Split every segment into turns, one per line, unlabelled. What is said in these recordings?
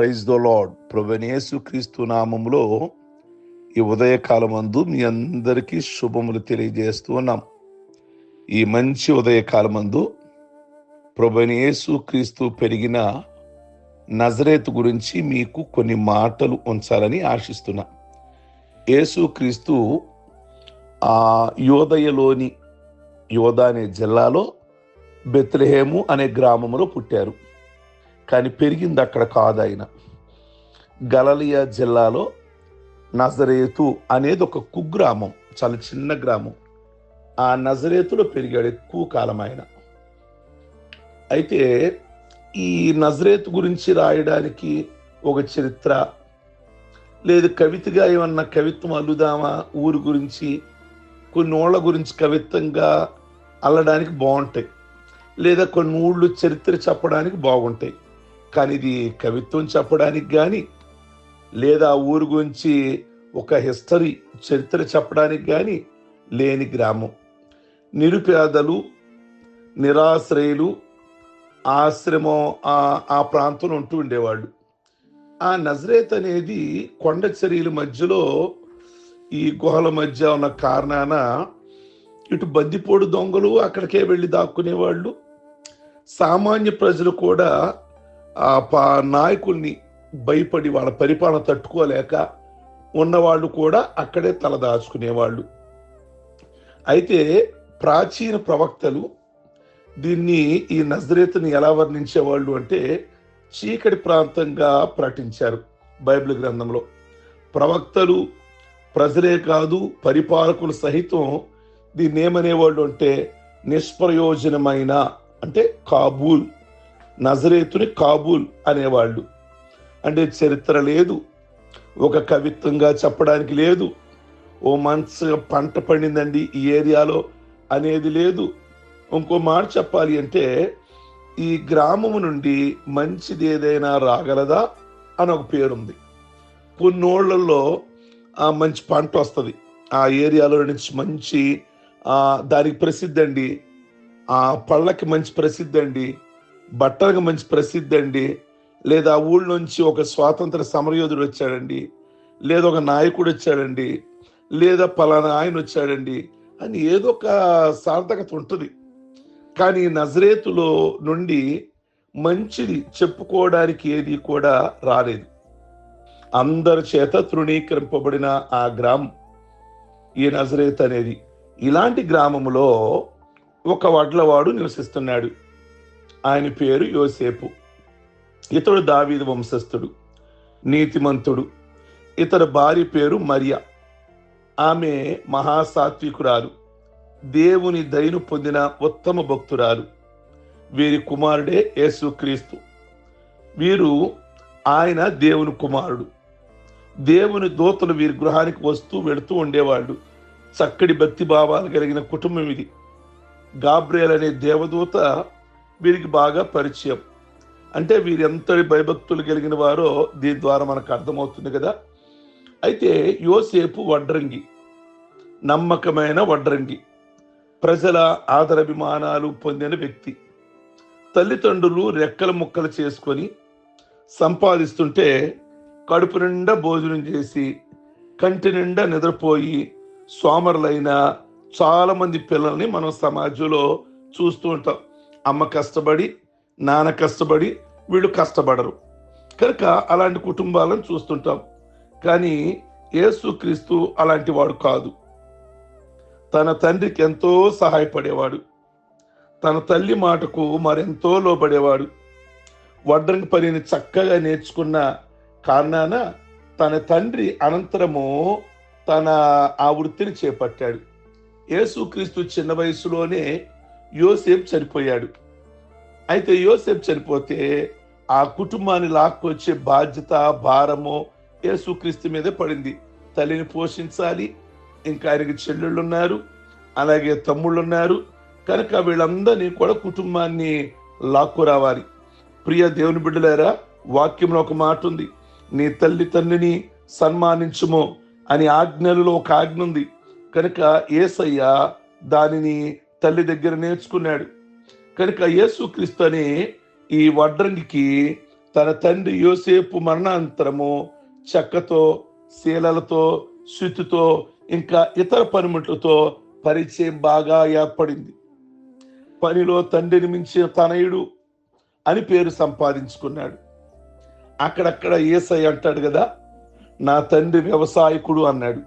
Praise the lord ప్రభనేసు క్రీస్తు నామంలో ఈ ఉదయకాలమందు మీ అందరికీ శుభములు తెలియజేస్తూ ఉన్నాం. ఈ మంచి ఉదయకాలమందు ప్రభనేసు క్రీస్తు పెరిగిన నజరేత్ గురించి మీకు కొన్ని మాటలు ఉంచాలని ఆశిస్తున్నా. యేసు క్రీస్తు ఆ యోదయలోని యోధ అనే జిల్లాలో బెత్లహేము అనే గ్రామంలో పుట్టారు. కానీ పెరిగింది అక్కడ కాదు ఆయన గలలియా జిల్లాలో నజరేతు అనేది ఒక కుగ్రామం చాలా చిన్న గ్రామం. ఆ నజరేతులో పెరిగాడు ఎక్కువ కాలం ఆయన. అయితే ఈ నజరేత్ గురించి రాయడానికి ఒక చరిత్ర లేదు కవితగా ఏమన్నా కవిత్వం అల్లుదామా ఊరు గురించి కొన్ని ఊళ్ళ గురించి కవిత్వంగా అల్లడానికి బాగుంటాయి లేదా కొన్ని ఊళ్ళు చరిత్ర చెప్పడానికి బాగుంటాయి కానీ ఇది కవిత్వం చెప్పడానికి కానీ లేదా ఊరు గురించి ఒక హిస్టరీ చరిత్ర చెప్పడానికి కానీ లేని గ్రామం. నిరుపేదలు నిరాశ్రయులు ఆశ్రమం ఆ ఆ ప్రాంతంలో ఉంటూ ఉండేవాళ్ళు. ఆ నజరేత్ అనేది కొండ చర్యల మధ్యలో ఈ గుహల మధ్య ఉన్న కారణాన ఇటు బందిపోడు దొంగలు అక్కడికే వెళ్ళి దాక్కునేవాళ్ళు. సామాన్య ప్రజలు కూడా ఆ పా నాయకుల్ని భయపడి వాళ్ళ పరిపాలన తట్టుకోలేక ఉన్నవాళ్ళు కూడా అక్కడే తలదాచుకునేవాళ్ళు అయితే ప్రాచీన ప్రవక్తలు దీన్ని ఈ నజరేతుని ఎలా వర్ణించేవాళ్ళు అంటే చీకటి ప్రాంతంగా ప్రకటించారు బైబిల్ గ్రంథంలో. ప్రవక్తలు ప్రజలే కాదు పరిపాలకులు సహితం దీన్ని ఏమనేవాళ్ళు అంటే నిష్ప్రయోజనమైన అంటే కాబూల్. నజరేతుని కాబూల్ అనేవాళ్ళు. అంటే చరిత్ర లేదు ఒక కవిత్వంగా చెప్పడానికి లేదు ఓ మంచిగా పంట పండిందండి ఈ ఏరియాలో అనేది లేదు. ఇంకో మాట చెప్పాలి అంటే ఈ గ్రామము నుండి మంచిది ఏదైనా రాగలదా అని ఒక పేరుంది. కొన్నోళ్ళలో ఆ మంచి పంట వస్తుంది. ఆ ఏరియాలో నుంచి మంచి దానికి ప్రసిద్ధి అండి ఆ పళ్ళకి మంచి ప్రసిద్ధి అండి బట్టలకు మంచి ప్రసిద్ధి అండి. లేదా ఊళ్ళ నుంచి ఒక స్వాతంత్ర సమరయోధుడు వచ్చాడండి. లేదా ఒక నాయకుడు వచ్చాడండి. లేదా పలానా ఆయన వచ్చాడండి. అని ఏదో ఒక సార్థకత ఉంటుంది. కానీ నజరేతులో నుండి మంచిది చెప్పుకోవడానికి ఏది కూడా రాలేదు. అందరి చేత తృణీకరింపబడిన ఆ గ్రామం ఈ నజరేత్ అనేది. ఇలాంటి గ్రామంలో ఒక వడ్లవాడు నివసిస్తున్నాడు. ఆయన పేరు యోసేపు. ఇతడు దావీదు వంశస్థుడు నీతిమంతుడు. ఇతడు భార్య పేరు మరియా. ఆమె మహాసాత్వికురాలు. దేవుని దయను పొందిన ఉత్తమ భక్తురాలు. వీరి కుమారుడే యేసుక్రీస్తు వీరు ఆయన దేవుని కుమారుడు. దేవుని దూతలు వీరి గృహానికి వస్తూ వెళుతూ ఉండేవాళ్ళు. చక్కటి భక్తి భావాలు కలిగిన కుటుంబం ఇది. గాబ్రియల్ అనే దేవదూత వీరికి బాగా పరిచయం. అంటే వీరు ఎంతటి భయభక్తులు కలిగిన వారో దీని ద్వారా మనకు అర్థమవుతుంది కదా. అయితే యోసేపు వడ్రంగి నమ్మకమైన వడ్రంగి ప్రజల ఆదరాభిమానాలు పొందిన వ్యక్తి. తల్లిదండ్రులు రెక్కల ముక్కలు చేసుకొని సంపాదిస్తుంటే కడుపు నిండా భోజనం చేసి కంటి నిండా నిద్రపోయి సోమరులైన చాలామంది పిల్లల్ని మనం సమాజంలో చూస్తూ ఉంటాం. అమ్మ కష్టపడి నాన్న కష్టపడి వీళ్ళు కష్టపడరు. కనుక అలాంటి కుటుంబాలను చూస్తుంటాం. కానీ యేసుక్రీస్తు అలాంటి వాడు కాదు. తన తండ్రికి ఎంతో సహాయపడేవాడు. తన తల్లి మాటకు మరెంతో లోబడేవాడు. వడ్రంగి పనిని చక్కగా నేర్చుకున్న కారణాన తన తండ్రి అనంతరము తన ఆ వృత్తిని చేపట్టాడు. యేసుక్రీస్తు చిన్న వయసులోనే యోసేపు చనిపోయాడు. అయితే యోసేపు చనిపోతే ఆ కుటుంబాన్ని లాక్కొచ్చే బాధ్యత భారము యేసుక్రీస్తు మీద పడింది. తల్లిని పోషించాలి ఇంకా ఆయనకి చెల్లెళ్ళు ఉన్నారు అలాగే తమ్ముళ్ళు ఉన్నారు కనుక వీళ్ళందరినీ కూడా కుటుంబాన్ని లాక్కురావాలి. ప్రియ దేవుని బిడ్డలారా వాక్యంలో ఒక మాట ఉంది. నీ తల్లి తండ్రిని సన్మానించుము అని ఆజ్ఞలలో ఒక ఆజ్ఞ ఉంది. కనుక ఏసయ్య దానిని తల్లి దగ్గర నేర్చుకున్నాడు. కనుక యేసుక్రీస్తు అనే ఈ వడ్రంగికి తన తండ్రి యోసేపు మరణాంతరము చెక్కతో శీలలతో శుతితో ఇంకా ఇతర పనిముట్లతో పరిచయం బాగా ఏర్పడింది. పనిలో తండ్రిని మించిన తనయుడు అని పేరు సంపాదించుకున్నాడు. అక్కడక్కడ ఏసై అంటాడు కదా నా తండ్రి వ్యవసాయకుడు అన్నాడు.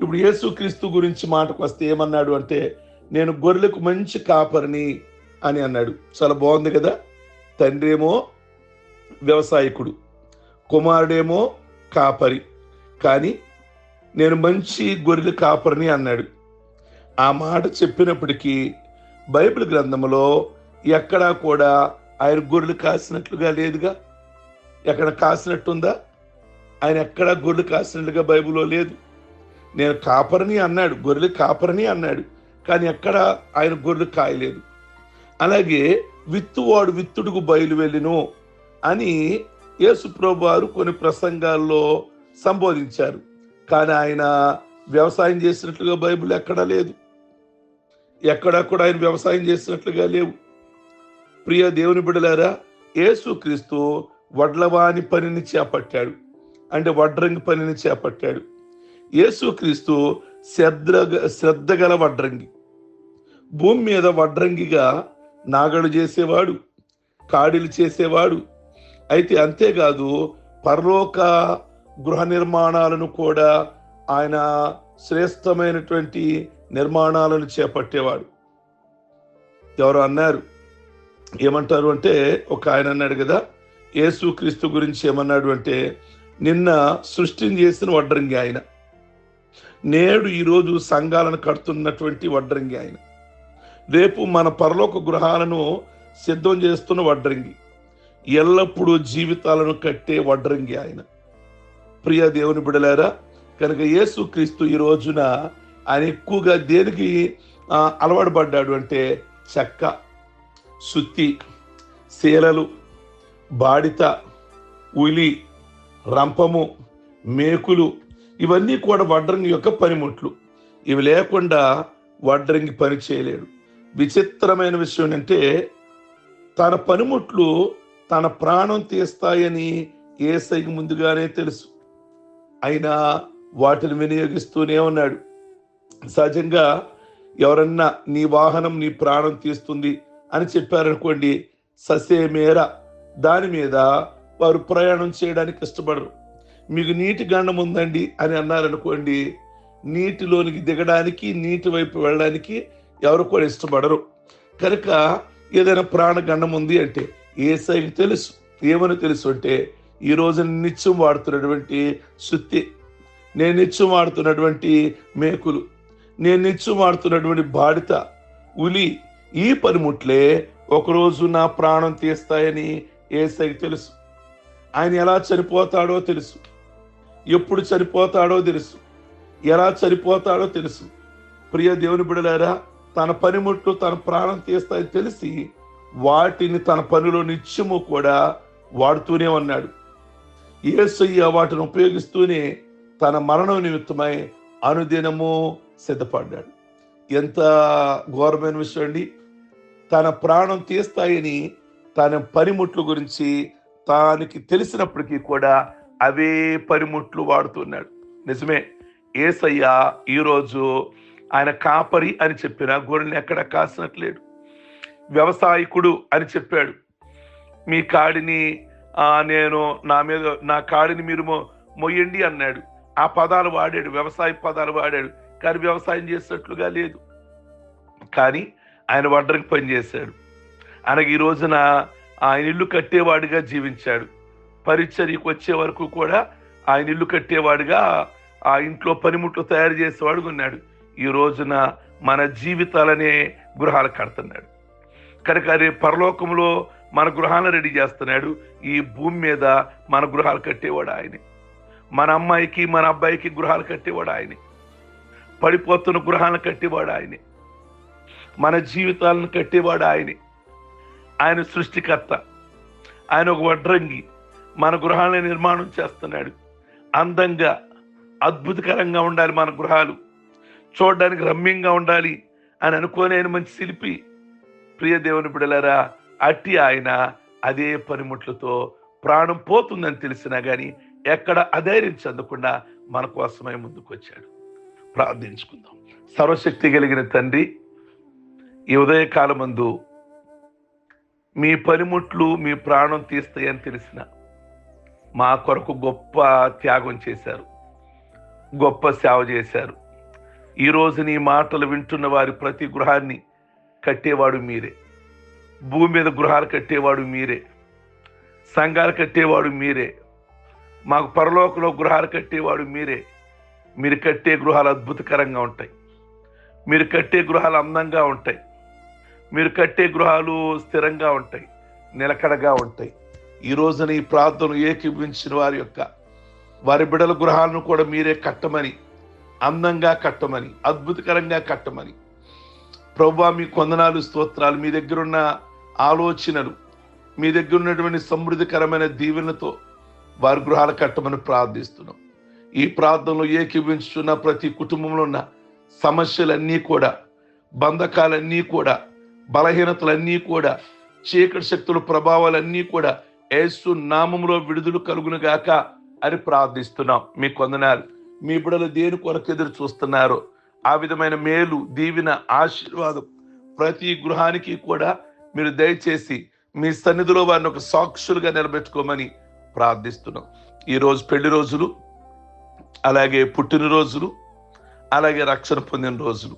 ఇప్పుడు యేసుక్రీస్తు గురించి మాటకు వస్తే ఏమన్నాడు అంటే నేను గొర్రెలకు మంచి కాపరిని అని అన్నాడు. చాలా బాగుంది కదా? తండ్రి ఏమో వ్యవసాయకుడు కుమారుడేమో కాపరి కానీ నేను మంచి గొర్రెలు కాపరిని అన్నాడు. ఆ మాట చెప్పినప్పటికీ బైబిల్ గ్రంథంలో ఎక్కడా కూడా ఆయన గొర్రెలు కాసినట్లుగా లేదుగా? ఎక్కడ కాసినట్టుందా? ఆయన ఎక్కడా గొర్రెలు కాసినట్లుగా బైబిల్లో లేదు. నేను కాపరిని అన్నాడు గొర్రెలు కాపరిని అన్నాడు. కానీ ఎక్కడ ఆయన గొర్రెలు కాయలేదు. అలాగే విత్తువాడు విత్తుడుకు బయలు వెళ్ళిను అని యేసుప్రభు వారు కొన్ని ప్రసంగాల్లో సంబోధించారు. కానీ ఆయన వ్యవసాయం చేసినట్లుగా బైబిల్ ఎక్కడా లేదు. ఎక్కడా కూడా ఆయన వ్యవసాయం చేసినట్లుగా లేవు. ప్రియ దేవుని బిడలారా యేసుక్రీస్తు వడ్లవాని పనిని చేపట్టాడు. అంటే వడ్రంగి పనిని చేపట్టాడు. యేసుక్రీస్తు శ్రద్ధ శ్రద్ధ గల వడ్రంగి. భూమి మీద వడ్రంగిగా నాగడు చేసేవాడు కాడిలు చేసేవాడు. అయితే అంతేకాదు పరలోక గృహ నిర్మాణాలను కూడా ఆయన శ్రేష్టమైనటువంటి నిర్మాణాలను చేపట్టేవాడు. ఎవరు అన్నారు ఏమంటారు అంటే ఒక ఆయన అన్నాడు కదా యేసుక్రీస్తు గురించి ఏమన్నాడు అంటే నిన్న సృష్టిని చేసిన వడ్రంగి ఆయన. నేడు ఈరోజు సంఘాలను కడుతున్నటువంటి వడ్రంగి ఆయన. రేపు మన పరలోక గృహాలను సిద్ధం చేస్తున్న వడ్రంగి. ఎల్లప్పుడూ జీవితాలను కట్టే వడ్రంగి ఆయన. ప్రియ దేవుని బిడలారా కనుక యేసుక్రీస్తు ఈ రోజున ఆయన ఎక్కువగా దేనికి అలవాటు పడ్డాడు అంటే చెక్క సుత్తి శీలలు బాడిత ఉలి రంపము మేకులు ఇవన్నీ కూడా వడ్రంగి యొక్క పనిముట్లు. ఇవి లేకుండా వడ్రంగి పని చేయలేడు. విచిత్రమైన విషయం ఏంటంటే తన పనిముట్లు తన ప్రాణం తీస్తాయని ఏసైకి ముందుగానే తెలుసు. అయినా వాటిని వినియోగిస్తూనే ఉన్నాడు. సహజంగా ఎవరన్నా నీ వాహనం నీ ప్రాణం తీస్తుంది అని చెప్పారనుకోండి ససేమేర. దాని మీద వారు ప్రయాణం చేయడానికి ఇష్టపడరు. మీకు నీటి గండం ఉందండి అని అన్నారనుకోండి నీటిలోనికి దిగడానికి నీటి వైపు వెళ్ళడానికి ఎవరు కూడా ఇష్టపడరు. కనుక ఏదైనా ప్రాణగండం ఉంది అంటే ఏసైకి తెలుసు ఏమని తెలుసు అంటే ఈ రోజు నిత్యం వాడుతున్నటువంటి శుద్ధి నేను నిత్యం వాడుతున్నటువంటి మేకులు నేను నిత్యం వాడుతున్నటువంటి బాడిత ఉలి ఈ పనిముట్లే ఒకరోజు నా ప్రాణం తీస్తాయని ఏసైకి తెలుసు. ఆయన ఎలా చనిపోతాడో తెలుసు. ఎప్పుడు చనిపోతాడో తెలుసు. ఎలా చనిపోతాడో తెలుసు. ప్రియ దేవుని బిడలారా తన పనిముట్లు తన ప్రాణం తీస్తాయని తెలిసి వాటిని తన పనిలో నిత్యము కూడా వాడుతూనే ఉన్నాడు. ఏసయ్య వాటిని ఉపయోగిస్తూనే తన మరణం నిమిత్తమై అనుదినము సిద్ధపడ్డాడు. ఎంత ఘోరమైన విషయం అండి. తన ప్రాణం తీస్తాయని తన పనిముట్లు గురించి తానికి తెలిసినప్పటికీ కూడా అవే పనిముట్లు వాడుతున్నాడు. నిజమే ఏసయ్య ఈరోజు ఆయన కాపరి అని చెప్పిన గొర్రెని ఎక్కడ కాసినట్లేడు. వ్యవసాయకుడు అని చెప్పాడు. మీ కాడిని నేను నా మీద నా కాడిని మీరు మొ- మొయ్యండి అన్నాడు. ఆ పదాలు వాడాడు వ్యవసాయ పదాలు వాడాడు కానీ వ్యవసాయం చేసినట్లుగా లేదు. కానీ ఆయన వడ్రంగి పని చేశాడు ఆయనకి ఈ రోజున ఆయన ఇల్లు కట్టేవాడిగా జీవించాడు. పరిచర్యకు వచ్చే వరకు కూడా ఆయన ఇల్లు కట్టేవాడుగా ఆ ఇంట్లో పనిముట్లు తయారు చేసేవాడు ఉన్నాడు. ఈ రోజున మన జీవితాలనే గృహాలు కడుతున్నాడు. కనుక రేపు పరలోకంలో మన గృహాలను రెడీ చేస్తున్నాడు. ఈ భూమి మీద మన గృహాలు కట్టేవాడు ఆయనే. మన అమ్మాయికి మన అబ్బాయికి గృహాలు కట్టేవాడు ఆయనే. పడిపోతున్న గృహాలను కట్టేవాడు ఆయనే. మన జీవితాలను కట్టేవాడు ఆయనే. ఆయన సృష్టికర్త. ఆయన ఒక వడ్రంగి. మన గృహాలని నిర్మాణం చేస్తున్నాడు. అందంగా అద్భుతకరంగా ఉండాలి మన గృహాలు. చూడడానికి రమ్యంగా ఉండాలి అని అనుకోలేని మంచి శిల్పి. ప్రియ దేవుని బిడలరా అట్టి ఆయన అదే పనిముట్లతో ప్రాణం పోతుందని తెలిసినా కానీ ఎక్కడ అధైర్యం చెందకుండా మన కోసమై ముందుకొచ్చాడు. ప్రార్థించుకుందాం. సర్వశక్తి కలిగిన తండ్రి ఈ ఉదయకాలమందు మీ పనిముట్లు మీ ప్రాణం తీస్తాయని తెలిసిన మా కొరకు గొప్ప త్యాగం చేశారు. గొప్ప సేవ చేశారు. ఈరోజు నీ మాటలు వింటున్న వారి ప్రతి గృహాన్ని కట్టేవాడు మీరే. భూమి మీద గృహాలు కట్టేవాడు మీరే. సంఘాలు కట్టేవాడు మీరే. మాకు పరలోకంలో గృహాలు కట్టేవాడు మీరే. మీరు కట్టే గృహాలు అద్భుతకరంగా ఉంటాయి. మీరు కట్టే గృహాలు అందంగా ఉంటాయి. మీరు కట్టే గృహాలు స్థిరంగా ఉంటాయి. నిలకడగా ఉంటాయి. ఈ రోజున ఈ ప్రార్థనలు ఏకీభించిన వారి యొక్క వారి బిడల గృహాలను కూడా మీరే కట్టమని అందంగా కట్టమని అద్భుతకరంగా కట్టమని. ప్రభా మీ కొందనాలు స్తోత్రాలు మీ దగ్గరున్న ఆలోచనలు మీ దగ్గర ఉన్నటువంటి సమృద్ధికరమైన దీవెనతో వారి గృహాలు కట్టమని ప్రార్థిస్తున్నాం. ఈ ప్రార్థనలో ఏకీభించుతున్న ప్రతి కుటుంబంలో ఉన్న సమస్యలన్నీ కూడా బంధకాలన్నీ కూడా బలహీనతలన్నీ కూడా చీకటి శక్తుల ప్రభావాలన్నీ కూడా యేసు నామములో విడుదల కలుగును గాక అని ప్రార్థిస్తున్నాం. మీ కొందనాలు మీ బిడలు దేని కొరకు ఎదురు చూస్తున్నారో? ఆ విధమైన మేలు దీవిన ఆశీర్వాదం ప్రతి గృహానికి కూడా మీరు దయచేసి మీ సన్నిధిలో వారిని ఒక సాక్షులుగా నిలబెట్టుకోమని ప్రార్థిస్తున్నాం. ఈరోజు పెళ్ళి రోజులు అలాగే పుట్టినరోజులు అలాగే రక్షణ పొందిన రోజులు.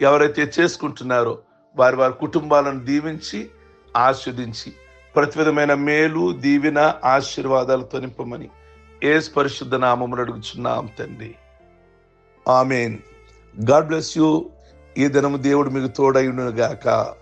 ఎవరైతే చేసుకుంటున్నారో వారి వారి కుటుంబాలను దీవించి ఆస్వాదించి ప్రతి విధమైన మేలు దీవిన ఆశీర్వాదాలతో నింపమని ఏ పరిశుద్ధ నామములు అడుగుచున్నాం తండ్రి. ఆమెన్. God bless you. ఈ దినము దేవుడు మీకు తోడైండును గాక.